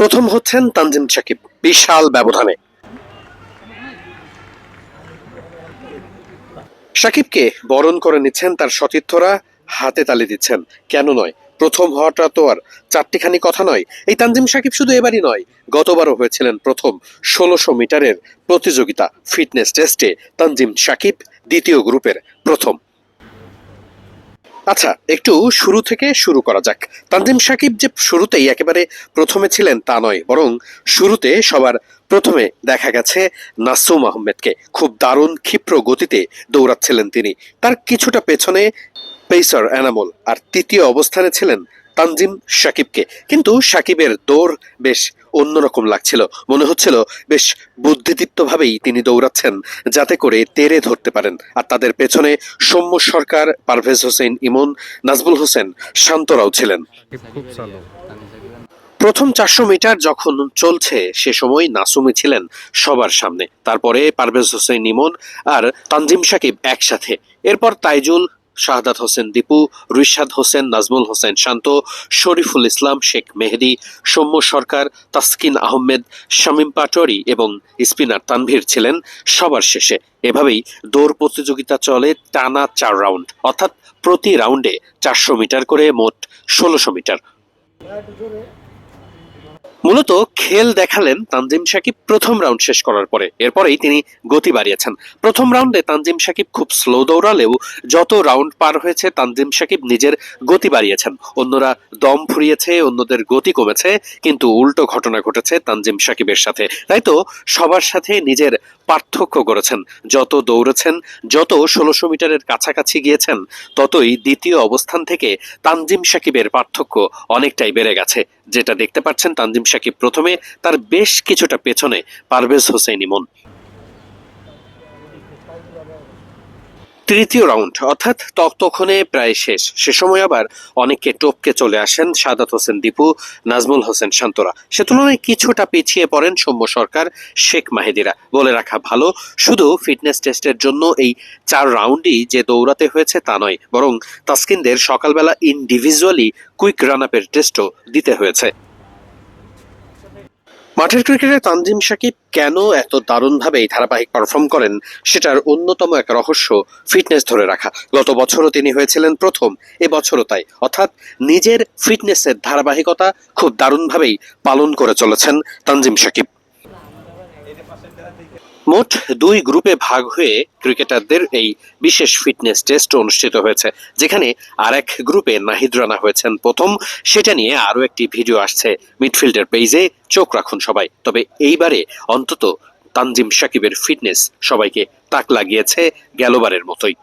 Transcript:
প্রথম হচ্ছেন তানজিম সাকিব, বিশাল ব্যবধানে। সাকিবকে বরণ করে নিচ্ছেন তার সতীর্থরা, হাতে তালি দিচ্ছেন। কেন নয়? প্রথম হওয়াটা তো আর চারটিখানি কথা নয়। এই তানজিম সাকিব শুধু এবারই নয়, গতবারও হয়েছিলেন প্রথম ষোলোশো মিটারের প্রতিযোগিতা, ফিটনেস টেস্টে তানজিম সাকিব দ্বিতীয় গ্রুপের প্রথম। আচ্ছা একটু শুরু থেকে শুরু করা যাক। তানজিম সাকিব যে শুরুতেই একেবারে প্রথমে ছিলেন তা নয়, বরং শুরুতে সবার প্রথমে দেখা গেছে নাসুম আহমেদকে। খুব দারুণ, ক্ষিপ্র গতিতে দৌড়াচ্ছিলেন তিনি। তার কিছুটা পেছনে পেসার এনামুল আর তৃতীয় অবস্থানে ছিলেন তানজিম সাকিবকে। কিন্তু সাকিবের দৌড় বেশ অন্যরকম লাগছিল। মনে হচ্ছিল বেশ বুদ্ধিদীপ্তভাবেই তিনি দৌড়াচ্ছেন যাতে করে তেরে ধরতে পারেন। আর তাদের পেছনে সৌম্য সরকার পারভেজ হোসেন ইমন নাজবুল হোসেন শান্তরাও ছিলেন। প্রথম চারশো মিটার যখন চলছে সে সময় নাসুমি ছিলেন সবার সামনে। তারপরে পারভেজ হোসেন ইমন আর তানজিম সাকিব একসাথে। এরপর তাইজুল শাহাদাত হোসেন দীপু, রিশাদ হোসেন, নাজমুল হোসেন শান্ত, শরীফুল ইসলাম শেখ মেহেদি, সৌম্য সরকার, তাসকিন আহমেদ, শামীম পাটোয়ারি এবং স্পিনার তানভীর ছিলেন সবার শেষে। এভাবেই দৌড় প্রতিযোগিতা চলে টানা চার রাউন্ড, অর্থাৎ প্রতি রাউন্ডে চারশো মিটার করে মোট ষোলোশো মিটার। মূলত খেল দেখালেন তানজিম সাকিব প্রথম রাউন্ড শেষ করার পরে। এরপরেই তিনি গতি বাড়িয়েছেন। প্রথম রাউন্ডে তানজিম সাকিব খুব স্লো দৌড়ালেও যত রাউন্ড পার হয়েছে, তানজিম সাকিব নিজের গতি বাড়িয়েছেন। অন্যরা দম ফুরিয়েছে, অন্যদের গতি কমেছে, কিন্তু উল্টো ঘটনা ঘটেছে তানজিম সাকিবের সাথে। তাই তো সবার সাথে নিজের পার্থক্য করেছেন। যত দৌড়েছেন, যত ষোলোশো মিটারের কাছাকাছি গিয়েছেন, ততই দ্বিতীয় অবস্থান থেকে তানজিম সাকিবের পার্থক্য অনেকটাই বেড়ে গেছে। যেটা দেখতে পাচ্ছেন তানজিম সাকিব প্রথমে তার বেশ কিছুটা পেছনে পারভেজ হোসেন ইমন। তৃতীয় রাউন্ড, অর্থাৎ ততক্ষণে প্রায় শেষ। সে সময় আবার অনেকে টপকে চলে আসেন সাদাত হোসেন দীপু, নাজমুল হোসেন শান্তরা। সে তুলনায় কিছুটা পিছিয়ে পড়েন সৌম্য সরকার, শেখ মাহিদিরা। বলে রাখা ভালো, শুধু ফিটনেস টেস্টের জন্য এই চার রাউন্ডই যে দৌড়াতে হয়েছে তা নয়, বরং তাসকিনদের সকালবেলা ইন্ডিভিজুয়ালি কুইক রান আপের টেস্টও দিতে হয়েছে। মাঠের ক্রিকেটে তানজিম সাকিব কেন এত দারুণভাবে এই ধারাবাহিক পারফর্ম করেন সেটার অন্যতম এক রহস্য ফিটনেস ধরে রাখা। গত বছরও তিনি হয়েছিলেন প্রথম, এ বছরও তাই। অর্থাৎ নিজের ফিটনেসের ধারাবাহিকতা খুব দারুণভাবেই পালন করে চলেছেন তানজিম সাকিব। মোট দুই গ্রুপে ভাগ হয়ে ক্রিকেটারদের এই বিশেষ ফিটনেস টেস্ট অনুষ্ঠিত হয়েছে, যেখানে আর এক গ্রুপে নাহিদ রানা হয়েছেন প্রথম। সেটা নিয়ে আরও একটি ভিডিও আসছে মিডফিল্ডের পেজে। চোখ রাখুন সবাই। তবে এইবারে অন্তত তানজিম সাকিবের ফিটনেস সবাইকে তাক লাগিয়েছে গেলবারের মতোই।